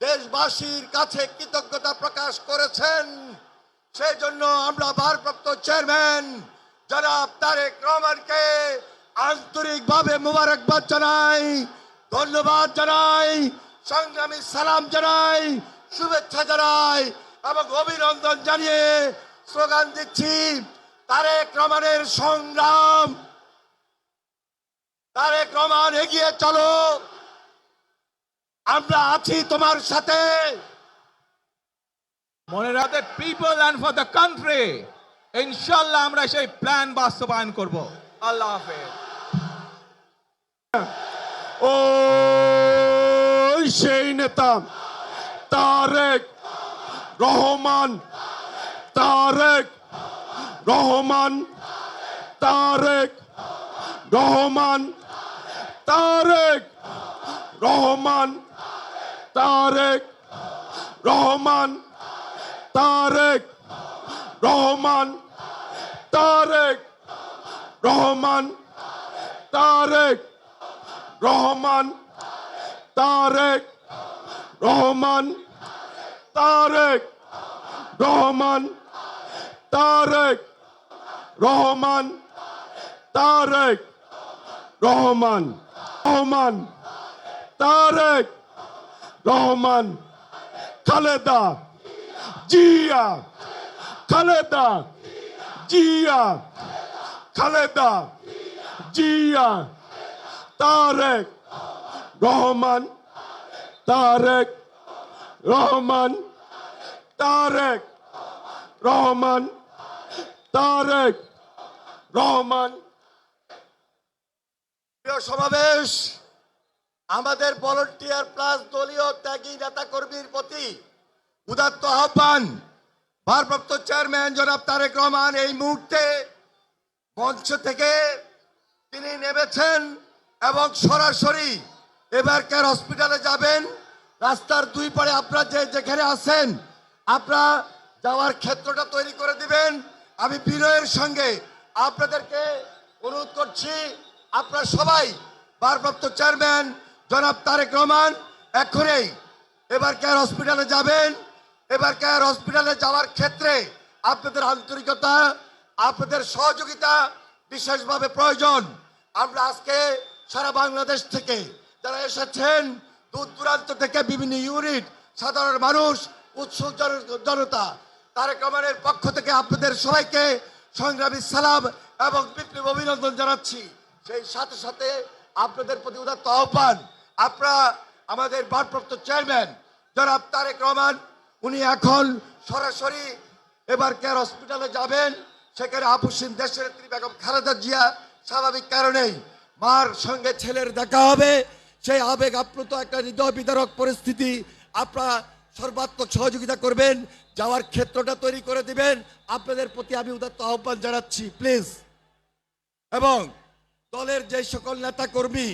দেশবাসীর কাছে কৃতজ্ঞতা প্রকাশ করেছেন। সেই জন্য আমরা ভারপ্রাপ্ত চেয়ারম্যান জনাব তারেক রহমানকে আন্তরিকভাবে মুবারকবাদ জানাই, ধন্যবাদ জানাই, সংগ্রামী সালাম জানাই, শুভেচ্ছা জানাই এবং অভিনন্দন জানিয়ে স্লোগান দিচ্ছি, তারেক রহমানের সংগ্রাম। তারেক রহমান এগিয়ে চলো। আমরা আছি তোমার সাথে। মনে রাখতে people and for the country ইনশাল্লাহ আমরা সেই প্ল্যান বাস্তবায়ন করব। আল্লাহ হাফেজ। ও সেই নেতা তারেক রহমান তারেক রহমান তারেক রহমান তারেক রহমান। তারেক রহমান তারেক রহমান তারেক রহমান তারেক রহমান তারেক রহমান তারেক রহমান তারেক রহমান তারেক রহমান রহমান, তারেক রহমান, খালেদা, জিয়া খালেদা জিয়া খালেদা, জিয়া, তারেক রহমান তারেক রহমান তারেক রহমান তারেক রহমান। প্রিয় সমাবেশ আমাদের ভলেন্টিয়ার প্লাস দলীয় ত্যাগী নেতা কর্মীর প্রতি উদাত্ত আহ্বান। ভারপ্রাপ্ত চেয়ারম্যান জনাব তারেক রহমান এই মুহূর্তে মঞ্চ থেকে তিনি নেমেছেন এবং সরাসরি এবারকার হসপিটালে যাবেন, রাস্তার দুই পারে আপনারা যে যেখানে আছেন, আপনারা যাওয়ার ক্ষেত্রটা তৈরি করে দিবেন। আমি বিনয়ের সঙ্গে আপনাদেরকে অনুরোধ করছি, আপনারা সবাই ভারপ্রাপ্ত চেয়ারম্যান জনাব তারেক রহমান এখনই এবার কেয়ার হসপিটালে যাবেন? এবার কেয়ার হসপিটালে যাওয়ার ক্ষেত্রে আপনাদের আন্তরিকতা, আপনাদের সহযোগিতা বিশেষভাবে প্রয়োজন। আমরা আজকে সারা বাংলাদেশ থেকে যারা এসেছেন, দূর দূরান্ত থেকে বিভিন্ন ইউনিট সাধারণ মানুষ, উৎসুক জনতা, তারেক রহমানের পক্ষ থেকে আপনাদের সবাইকে সংগ্রামী সালাম এবং বিপ্লব অভিনন্দন জানাচ্ছি। সেই সাথে সাথে আপনাদের প্রতি উদাত্ত আহ্বান আপনারা আমাদের ভারপ্রাপ্ত চেয়ারম্যান জনাব তারেক রহমান, উনি এখন সরাসরি এবার কেয়ার হসপিটালে যাবেন। সেখানে আপুসিন দেশের বেগম খালেদা জিয়া, স্বাভাবিক কারণেই মার সঙ্গে ছেলের দেখা হবে। সেই আবেগ আপ্লুত একটা হৃদয় বিদারক পরিস্থিতি আপনারা সর্বাত্মক সহযোগিতা করবেন, যাওয়ার ক্ষেত্রটা তৈরি করে দিবেন। আপনাদের প্রতি আমি উদাত্ত আহ্বান জানাচ্ছি, প্লিজ। এবং দলের যে সকল নেতা কর্মী